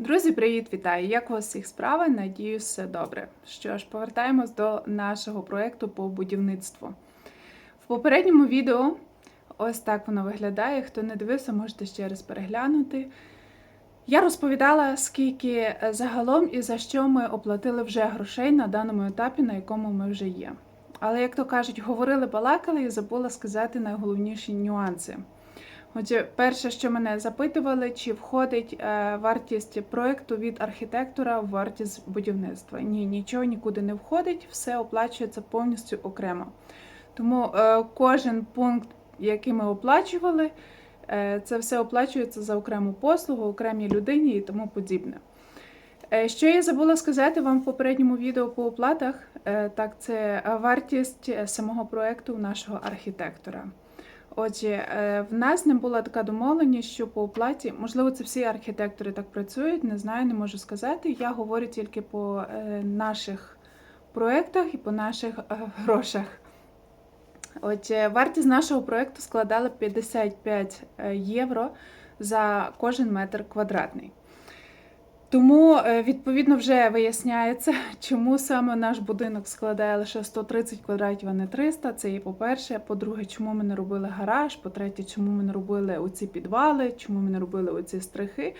Друзі, привіт, вітаю! Як у вас всіх справи? Надіюсь, все добре. Що ж, повертаємось до нашого проєкту по будівництву. В попередньому відео ось так воно виглядає. Хто не дивився, можете ще раз переглянути. Я розповідала, скільки загалом і за що ми оплатили вже грошей на даному етапі, на якому ми вже є. Але, як то кажуть, говорили, балакали і забула сказати найголовніші нюанси. Отже, перше, що мене запитували, чи входить е, вартість проекту від архітектора в вартість будівництва. Ні, нічого нікуди не входить, все оплачується повністю окремо. Тому е, кожен пункт, який ми оплачували, е, це все оплачується за окрему послугу, окремій людині і тому подібне. Що я забула сказати вам в попередньому відео по оплатах, так це вартість самого проекту нашого архітектора. Отже, е, в нас не була така домовленість, що по оплаті, можливо, це всі архітектори так працюють, не знаю, не можу сказати. Я говорю тільки по е, наших проєктах і по наших е, грошах. Отже, вартість нашого проєкту складала 55 євро за кожен метр квадратний. Тому, е, відповідно, вже виясняється, чому саме наш будинок складає лише 130 квадратів, а не 300. Це є по-перше. По-друге, чому ми не робили гараж. По-третє, чому ми не робили оці підвали, чому ми не робили оці стрихи.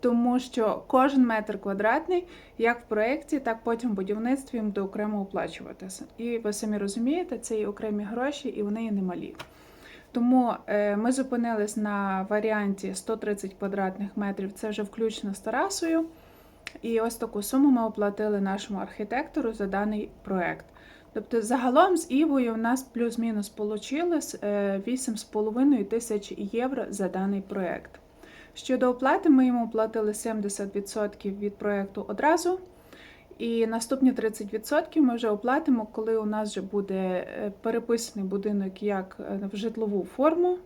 Тому що кожен метр квадратний, як в проєкті, так потім в будівництві їм буде окремо оплачуватися. І ви самі розумієте, це є окремі гроші, і вони є немалі. Тому е, ми зупинились на варіанті 130 квадратних метрів, це вже включно з терасою. І ось таку суму ми оплатили нашому архітектору за даний проект. Тобто, загалом з Івою у нас плюс-мінус вийшло 8,5 тисяч євро за даний проект. Щодо оплати, ми йому платили 70% від проекту одразу. І наступні 30% ми вже оплатимо, коли у нас вже буде е, переписаний будинок як е, в житлову форму.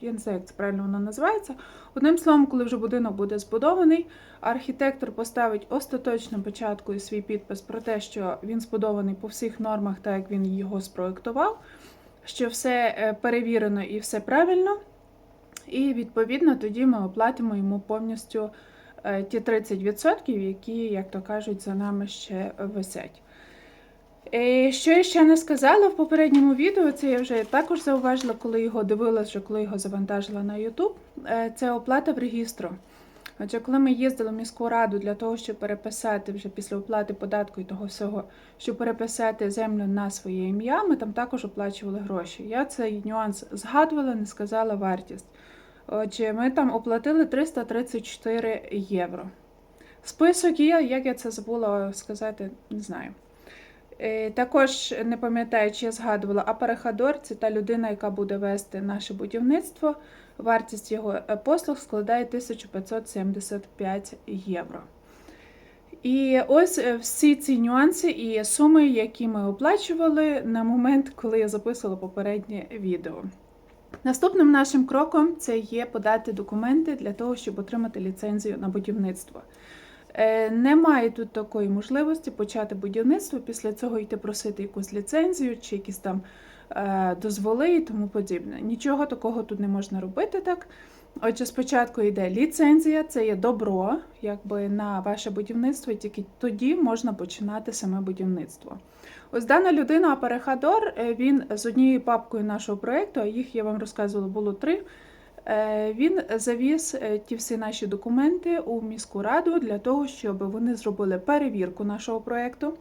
Я не знаю, як це правильно воно називається. Одним словом, коли вже будинок буде збудований, архітектор поставить остаточну початку і свій підпис про те, що він збудований по всіх нормах, так як він його спроектував, що все е, перевірено і все правильно. І відповідно тоді ми оплатимо йому повністю ті 30%, які, як то кажуть, за нами ще висять. Е, Що я ще не сказала в попередньому відео, це я вже також зауважила, коли його дивилася, коли його завантажила на YouTube, е, це оплата в регістру. Отже, коли ми їздили в міську раду для того, щоб переписати вже після оплати податку і того всього, щоб переписати землю на своє ім'я, ми там також оплачували гроші. Я цей нюанс згадувала, не сказала вартість. Отже, ми там оплатили 334 євро. Список є, як я це забула сказати, не знаю. Е, Також не пам'ятаю, чи я згадувала, Апарахадор це та людина, яка буде вести наше будівництво. Вартість його е, послуг складає 1575 євро. І ось е, всі ці нюанси і суми, які ми оплачували на момент, коли я записувала попереднє відео. Наступним нашим кроком це є подати документи для того, щоб отримати ліцензію на будівництво. Е, Немає тут такої можливості почати будівництво, після цього йти просити якусь ліцензію чи якісь там е, дозволи і тому подібне. Нічого такого тут не можна робити так. Отже, спочатку йде ліцензія, це є добро якби на ваше будівництво, і тільки тоді можна починати саме будівництво. Ось дана людина, Апарехадор, е, він з однією папкою нашого проєкту, їх я вам розказувала, було три. Е, Він завіз е, ті всі наші документи у міську раду для того, щоб вони зробили перевірку нашого проєкту,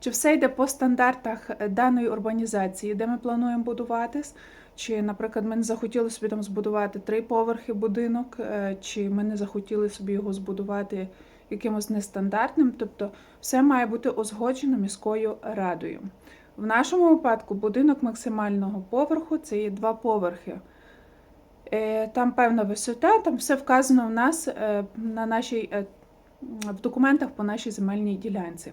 чи все йде по стандартах даної урбанізації, де ми плануємо будуватись. Чи, наприклад, ми не захотіли собі там збудувати три поверхи будинок, е, чи ми не захотіли собі його збудувати якимось нестандартним. Тобто все має бути узгоджено міською радою. В нашому випадку будинок максимального поверху це є два поверхи. Е, Там певна висота, там все вказано в нас е, на нашій, в документах по нашій земельній ділянці.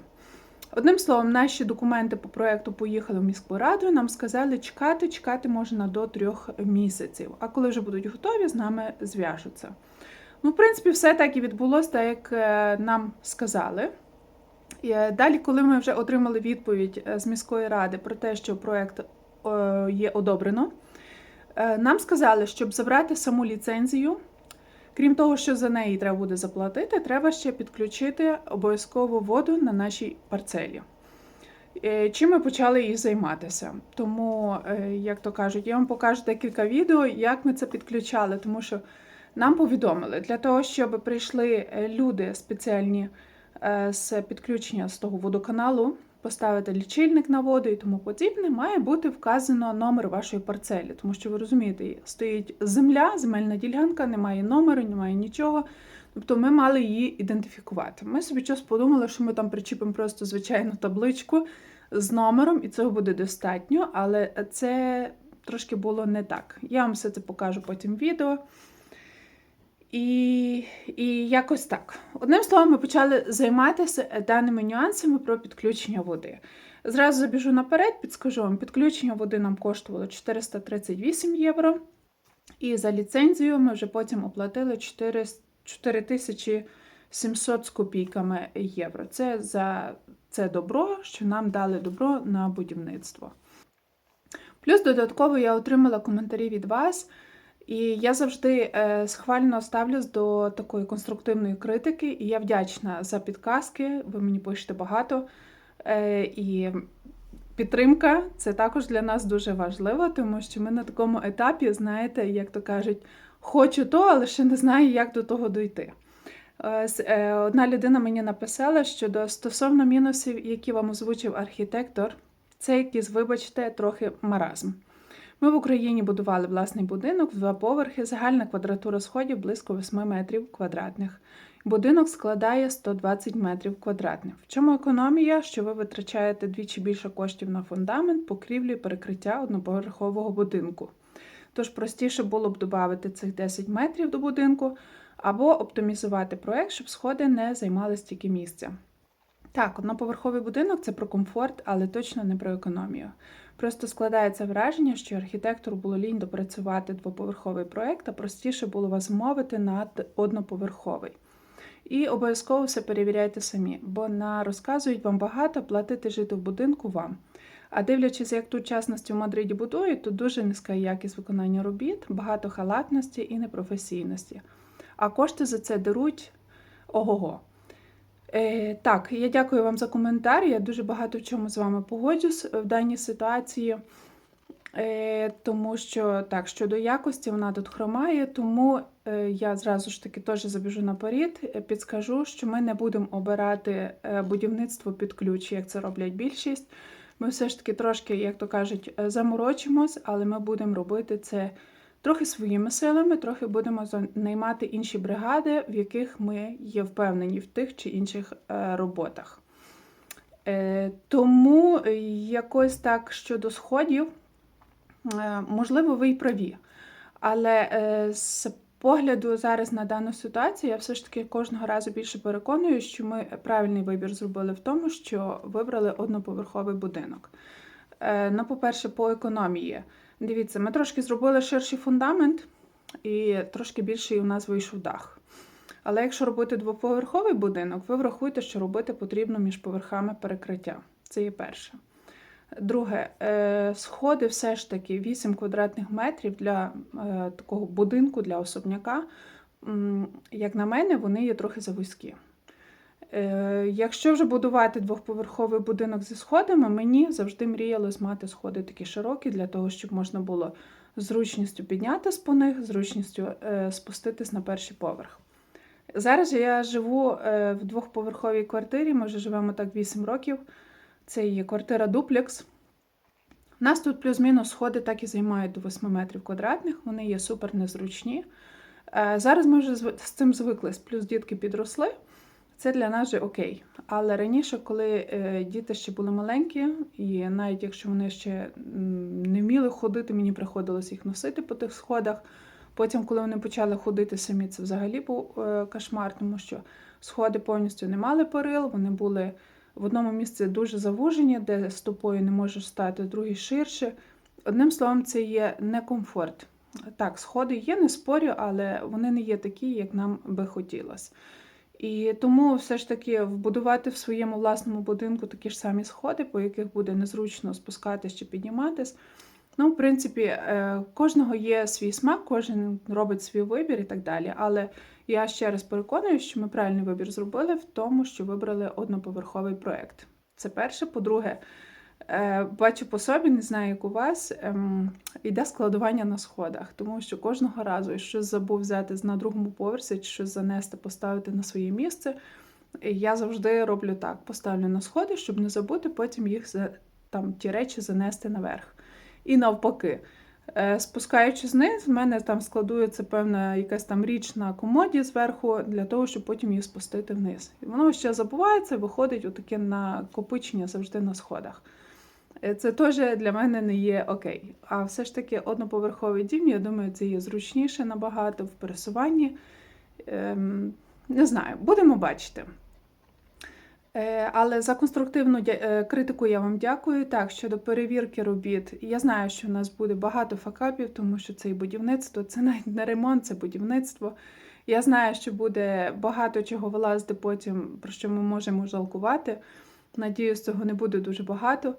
Одним словом, наші документи по проєкту поїхали в міську раду нам сказали, чекати, чекати можна до трьох місяців. А коли вже будуть готові, з нами зв'яжуться. Ну, в принципі, все так і відбулося, так як е, нам сказали. І е, далі, коли ми вже отримали відповідь е, з міської ради про те, що проєкт е, є одобрено, нам сказали, щоб забрати саму ліцензію, Крім того, що за неї треба буде заплатити, треба ще підключити обов'язково воду на нашій парцелі. Е, Чим ми почали і займатися. Тому, е, як то кажуть, я вам покажу декілька відео, як ми це підключали, тому що нам повідомили, для того, щоб прийшли е, люди спеціальні з підключення з того водоканалу, поставити лічильник на воду і тому подібне, має бути вказано номер вашої парцелі. Тому що ви розумієте, стоїть земля, земельна ділянка, немає номеру, немає нічого. Тобто ми мали її ідентифікувати. Ми собі щось подумали, що ми там причіпимо просто звичайну табличку з номером, і цього буде достатньо, але це трошки було не так. Я вам все це покажу потім в відео. І, і якось так. Одним словом, ми почали займатися даними нюансами про підключення води. Зразу забіжу наперед, підскажу вам, підключення води нам коштувало 438 євро. І за ліцензію ми вже потім оплатили 4700 з копійками євро. Це за це добро, що нам дали добро на будівництво. Плюс додатково я отримала коментарі від вас. І я завжди е, схвально ставлюсь до такої конструктивної критики, і я вдячна за підказки. Ви мені пишете багато. Е, і підтримка це також для нас дуже важливо, тому що ми на такому етапі, знаєте, як то кажуть, хочу то, але ще не знаю, як до того дойти. Е, Одна людина мені написала, що стосовно мінусів, які вам озвучив архітектор, це якийсь, вибачте, трохи маразм. Ми в Україні будували власний будинок в два поверхи, загальна квадратура сходів близько 8 метрів квадратних. Будинок складає 120 метрів квадратних. В чому економія, що ви витрачаєте двічі більше коштів на фундамент, покрівлю і перекриття одноповерхового будинку. Тож простіше було б додати цих 10 метрів до будинку або оптимізувати проект, щоб сходи не займали стільки місця. Так, одноповерховий будинок це про комфорт, але точно не про економію. Просто складається враження, що архітектору було лінь допрацювати двоповерховий проект, а простіше було вас мовити на одноповерховий. І обов'язково все перевіряйте самі, бо на розказують вам багато, платити жити в будинку вам. А дивлячись, як тут частності в Мадриді будують, то дуже низька якість виконання робіт, багато халатності і непрофесійності. А кошти за це даруть ого-го. Е, так, я дякую вам за коментар. Я дуже багато в чому з вами погоджусь в даній ситуації, е, тому що так, щодо якості вона тут хромає, тому е, я зразу ж таки теж забіжу наперед, е, підскажу, що ми не будемо обирати е, будівництво під ключ, як це роблять більшість. Ми все ж таки трошки, як то кажуть, е, заморочимось, але ми будемо робити це трохи своїми силами, трохи будемо наймати інші бригади, в яких ми є впевнені в тих чи інших е, роботах. Е, Тому якось так щодо сходів, е, можливо, ви й праві. Але з погляду зараз на дану ситуацію, я все ж таки кожного разу більше переконую, що ми правильний вибір зробили в тому, що вибрали одноповерховий будинок. Ну, по-перше, по економії. Дивіться, ми трошки зробили ширший фундамент і трошки більший у нас вийшов дах. Але якщо робити двоповерховий будинок, ви врахуйте, що робити потрібно між поверхами перекриття. Це є перше. Друге, е, сходи все ж таки 8 квадратних метрів для е, такого будинку, для особняка. Як на мене, вони є трохи завузькі. Е, Якщо вже будувати двохповерховий будинок зі сходами, мені завжди мріялось мати сходи такі широкі, для того, щоб можна було зручністю піднятися по них, зручністю е, спуститись на перший поверх. Зараз я живу е, в двохповерховій квартирі, ми вже живемо так 8 років. Це є квартира дуплекс. У нас тут плюс-мінус сходи так і займають до 8 метрів квадратних, вони є супер незручні. Зараз ми вже з цим звикли, плюс дітки підросли. Це для нас же окей. Але раніше, коли е, діти ще були маленькі, і навіть якщо вони ще не вміли ходити, мені приходилось їх носити по тих сходах. Потім, коли вони почали ходити самі, це взагалі був е, кошмар, тому що сходи повністю не мали перил, вони були в одному місці дуже завужені, де стопою не можеш стати, в другій ширше. Одним словом, це є некомфорт. Так, сходи є, не спорю, але вони не є такі, як нам би хотілося. І тому все ж таки вбудувати в своєму власному будинку такі ж самі сходи, по яких буде незручно спускатись чи підніматись, Ну, в принципі, е, кожного є свій смак, кожен робить свій вибір і так далі. Але я ще раз переконую, що ми правильний вибір зробили в тому, що вибрали одноповерховий проєкт. Це перше. По-друге, бачу по собі, не знаю, як у вас, ем, йде складування на сходах, тому що кожного разу, якщо забув взяти на другому поверсі чи щось занести, поставити на своє місце. Я завжди роблю так: поставлю на сходи, щоб не забути потім їх там ті речі занести наверх. І навпаки, Е, спускаючи вниз, в мене там складується певна якась там річ на комоді зверху, для того, щоб потім її спустити вниз. І воно ще забувається, виходить отаке накопичення завжди на сходах. Е, Це теж для мене не є окей. А все ж таки одноповерховий дім, я думаю, це є зручніше набагато в пересуванні. Ем, не знаю, будемо бачити. Е, Але за конструктивну е, критику я вам дякую. Так, щодо перевірки робіт, я знаю, що в нас буде багато факапів, тому що це і будівництво, це навіть не ремонт, це будівництво. Я знаю, що буде багато чого вилазити потім, про що ми можемо жалкувати. Надіюсь, цього не буде дуже багато.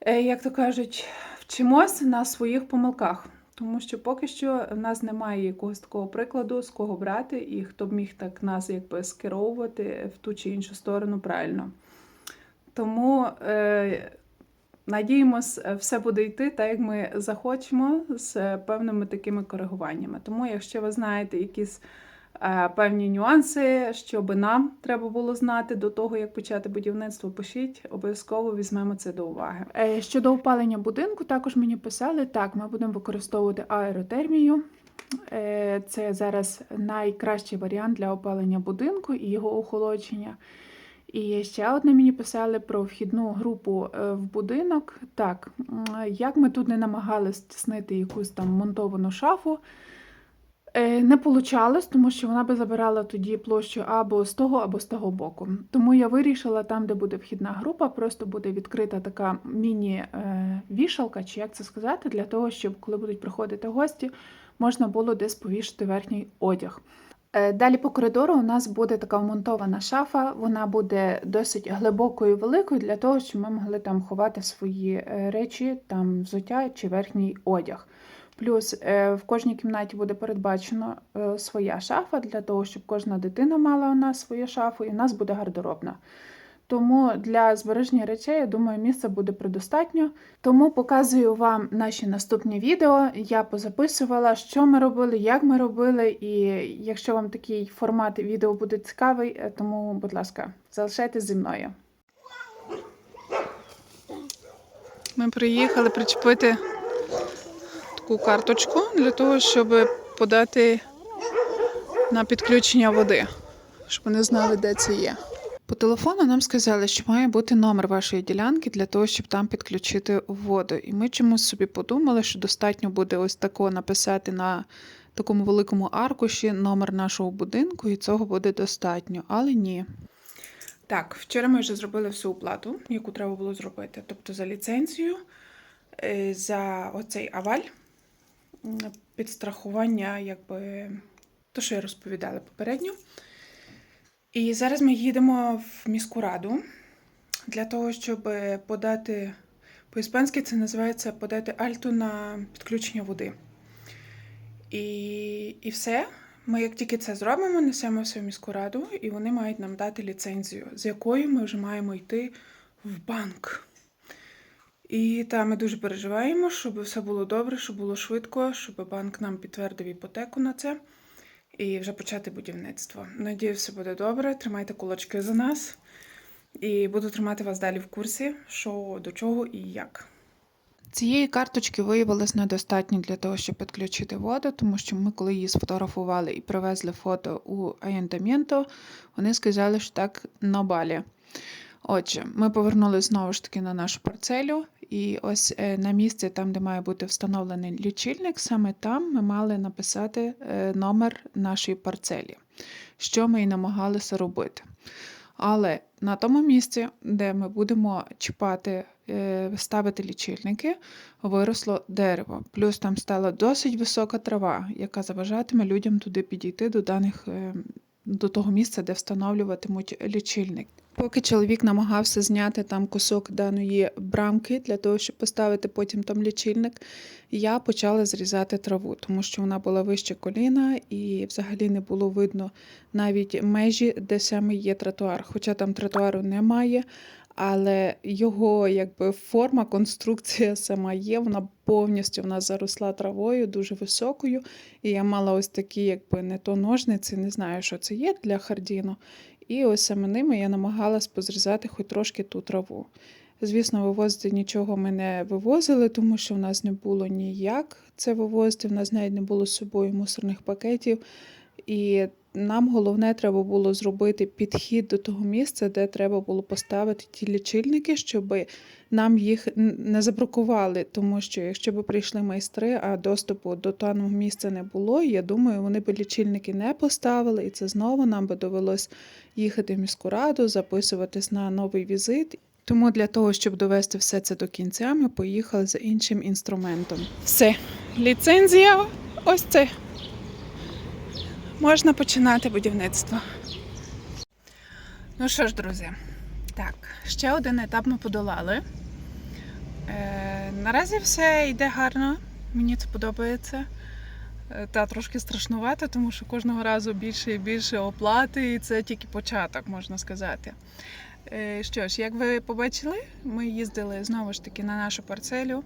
Е, Як то кажуть, вчимось на своїх помилках. Тому що поки що в нас немає якогось такого прикладу, з кого брати, і хто б міг так нас якби скеровувати в ту чи іншу сторону правильно. Тому е, надіємось, все буде йти так, як ми захочемо, з певними такими коригуваннями. Тому, якщо ви знаєте якісь певні нюанси, що би нам треба було знати до того, як почати будівництво, пишіть, обов'язково візьмемо це до уваги. Е, Щодо опалення будинку, також мені писали, так, ми будемо використовувати аеротермію. Е, Це зараз найкращий варіант для опалення будинку і його охолодження. І ще одне мені писали про вхідну групу е, в будинок. Так, як ми тут не намагалися стіснити якусь там монтовану шафу, е, не получалось, тому що вона би забирала тоді площу або з того, або з того боку. Тому я вирішила, там, де буде вхідна група, просто буде відкрита така міні-вішалка, чи як це сказати, для того, щоб коли будуть приходити гості, можна було десь повішати верхній одяг. Е, Далі по коридору у нас буде така вмонтована шафа. Вона буде досить глибокою і великою для того, щоб ми могли там ховати свої е, речі, там взуття чи верхній одяг. Плюс е, в кожній кімнаті буде передбачено е, своя шафа для того, щоб кожна дитина мала у нас свою шафу, і в нас буде гардеробна. Тому для збереження речей, я думаю, місця буде предостатньо. Тому показую вам наші наступні відео. Я позаписувала, що ми робили, як ми робили. І якщо вам такий формат відео буде цікавий, е, тому, будь ласка, залишайтесь зі мною. Ми приїхали причепити таку карточку для того, щоб подати на підключення води, щоб вони знали, де це є. По телефону нам сказали, що має бути номер вашої ділянки для того, щоб там підключити воду. І ми чомусь собі подумали, що достатньо буде ось такого написати на такому великому аркуші номер нашого будинку, і цього буде достатньо. Але ні. Так, вчора ми вже зробили всю оплату, яку треба було зробити. Тобто за ліцензію, е, за оцей аваль, підстрахування, якби то, що я розповідала попередньо. І зараз ми їдемо в міську раду для того, щоб подати по-іспанськи це називається подати альту на підключення води. І, і все. Ми, як тільки це зробимо, несемо все в міську раду, і вони мають нам дати ліцензію, з якою ми вже маємо йти в банк. І там ми дуже переживаємо, щоб все було добре, щоб було швидко, щоб банк нам підтвердив іпотеку на це і вже почати будівництво. Надію, все буде добре. Тримайте кулачки за нас. І буду тримати вас далі в курсі, що до чого і як. Цієї карточки виявилось недостатньо для того, щоб підключити воду, тому що ми, коли її сфотографували і привезли фото у Айонтамєнто, вони сказали, що так на балі. Отже, ми повернулися знову ж таки на нашу парцелю, і ось е, на місці, там, де має бути встановлений лічильник, саме там ми мали написати е, номер нашої парцелі, що ми і намагалися робити. Але на тому місці, де ми будемо чіпати, е, ставити лічильники, виросло дерево. Плюс там стала досить висока трава, яка заважатиме людям туди підійти до даних, до того місця, де встановлюватимуть лічильник. Поки чоловік намагався зняти там кусок даної брамки для того, щоб поставити потім там лічильник, я почала зрізати траву, тому що вона була вище коліна і взагалі не було видно навіть межі, де саме є тротуар. Хоча там тротуару немає, але його якби форма, конструкція сама є. Вона повністю в заросла травою, дуже високою. І я мала ось такі, якби не то ножниці, не знаю, що це є для хардіну. І ось саме ними я намагалась позрізати хоч трошки ту траву. Звісно, вивозити нічого ми не вивозили, тому що в нас не було ніяк це вивозити, в нас навіть не було з собою мусорних пакетів. І нам головне треба було зробити підхід до того місця, де треба було поставити ті лічильники, щоб нам їх не забракували. Тому що якщо б прийшли майстри, а доступу до даного місця не було, я думаю, вони б лічильники не поставили, і це знову нам би довелось їхати в міську раду, записуватись на новий візит. Тому для того, щоб довести все це до кінця, ми поїхали за іншим інструментом. Все, ліцензія ось це. Можна починати будівництво. Ну що ж, друзі, так, ще один етап ми подолали. Е, наразі все йде гарно, мені це подобається. Е, Та трошки страшнувато, тому що кожного разу більше і більше оплати, і це тільки початок, можна сказати. Е, Що ж, як ви побачили, ми їздили знову ж таки на нашу парцелю,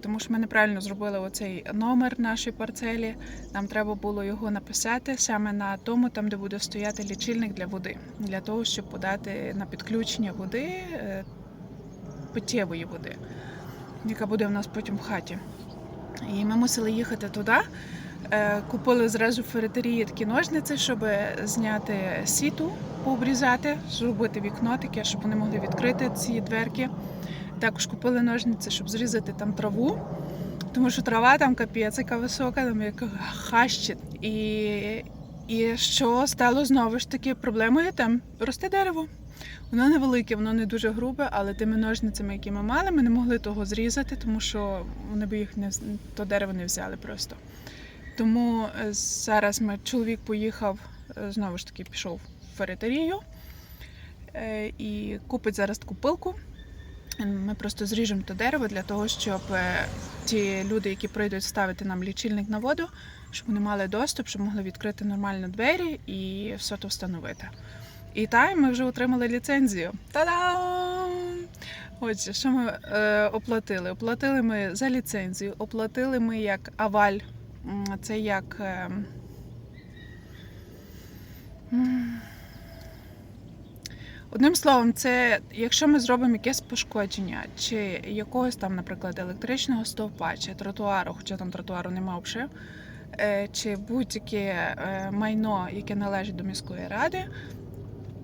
тому що ми неправильно зробили оцей номер нашої парцелі. Нам треба було його написати саме на тому, там, де буде стояти лічильник для води, для того, щоб подати на підключення води, е, питтєвої води, яка буде в нас потім в хаті. І ми мусили їхати туди. Е, Купили зразу в феретерії такі ножниці, щоб зняти сіту, пообрізати, зробити вікно таке, щоб вони могли відкрити ці дверки. Також купили ножниці, щоб зрізати там траву, тому що трава там капець, яка висока, там як хащить. І, і що стало знову ж таки проблемою, там росте дерево. Воно невелике, воно не дуже грубе, але тими ножницями, які ми мали, ми не могли того зрізати, тому що вони б їх не то дерево не взяли просто. Тому е, зараз ми чоловік поїхав, е, знову ж таки, пішов в феретерію е, і купить зараз таку пилку. Ми просто зріжемо то дерево для того, щоб е, ті люди, які прийдуть ставити нам лічильник на воду, щоб вони мали доступ, щоб могли відкрити нормально двері і все то встановити. І та, ми вже отримали ліцензію. Та-дам! Отже, що ми е, оплатили? Оплатили ми за ліцензію, оплатили ми як аваль. Це як. Е, Одним словом, це якщо ми зробимо якесь пошкодження, чи якогось там, наприклад, електричного стовпа, чи тротуару, хоча там тротуару нема взагалі, е, чи будь-яке е, майно, яке належить до міської ради,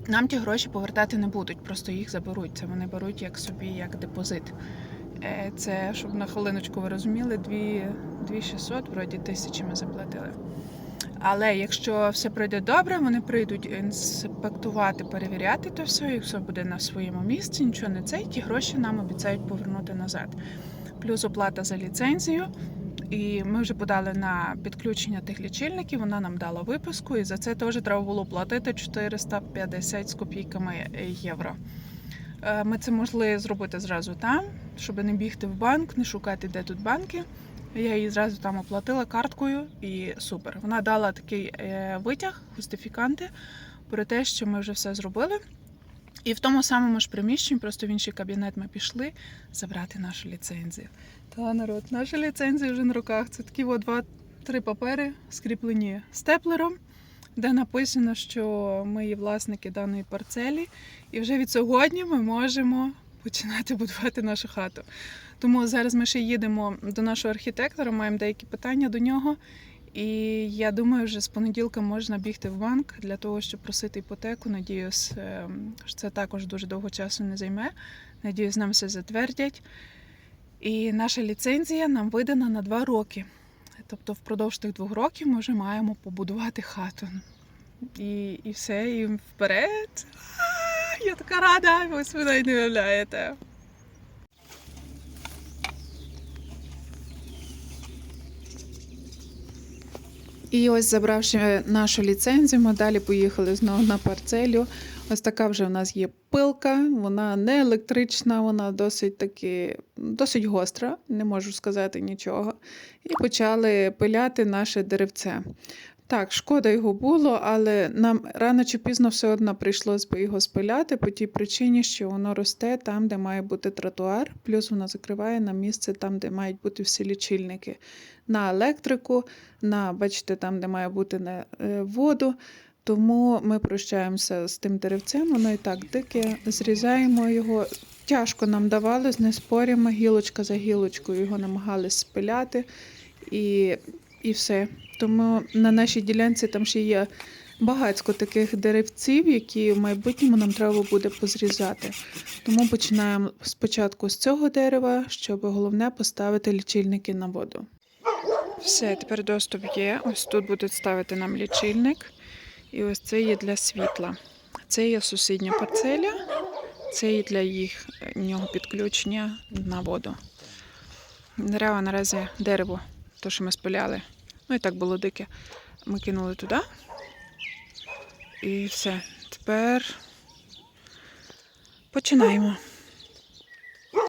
нам ті гроші повертати не будуть, просто їх заберуть. Це вони беруть як собі, як депозит. Е, Це, щоб на хвилиночку ви розуміли, 2 2600, вроді тисячі ми заплатили. Але якщо все пройде добре, вони прийдуть інспектувати, перевіряти то все, і все буде на своєму місці, нічого не це, і ті гроші нам обіцяють повернути назад. Плюс оплата за ліцензію. І ми вже подали на підключення тих лічильників, вона нам дала виписку, і за це теж треба було платити 450 з копійками євро. Е, Ми це могли зробити зразу там, щоб не бігти в банк, не шукати, де тут банки. Я її зразу там оплатила карткою і супер. Вона дала такий е, витяг, густифіканти про те, що ми вже все зробили. І в тому самому ж приміщенні, просто в інший кабінет ми пішли забрати нашу ліцензію. Та народ, наша ліцензія вже на руках. Це такі два-три папери, скріплені степлером, де написано, що ми є власники даної парцелі, і вже від сьогодні ми можемо починати будувати нашу хату. Тому зараз ми ще їдемо до нашого архітектора, маємо деякі питання до нього. І я думаю, вже з понеділка можна бігти в банк для того, щоб просити іпотеку. Надіюсь, ем, що це також дуже довго часу не займе. Надіюсь, нам все затвердять. І наша ліцензія нам видана на два роки. Тобто, впродовж тих двох років ми вже маємо побудувати хату. І, і все, і вперед. Я така рада, ви собі навіть не уявляєте. І ось забравши нашу ліцензію, ми далі поїхали знову на парцелю. Ось така вже в нас є пилка, вона не електрична, вона досить таки досить гостра, не можу сказати нічого. І почали пиляти наше деревце. Так, шкода його було, але нам рано чи пізно все одно прийшлось би його спиляти по тій причині, що воно росте там, де має бути тротуар, плюс воно закриває на місце там, де мають бути всі лічильники. На електрику, на, бачите, там, де має бути на е, воду. Тому ми прощаємося з тим деревцем, воно і так дике, зрізаємо його. Тяжко нам давалось, не споримо, гілочка за гілочкою його намагались спиляти і, і все. Тому на нашій ділянці там ще є багатько таких деревців, які в майбутньому нам треба буде позрізати. Тому починаємо спочатку з цього дерева, щоб головне поставити лічильники на воду. Все, тепер доступ є. Ось тут будуть ставити нам лічильник. І ось це є для світла. Це є сусідня парцеля, це є для їх е, підключення на воду. Дерева наразі дерево, то, що ми спиляли. Ну і так було дике. Ми кинули туди. І все. Тепер починаємо.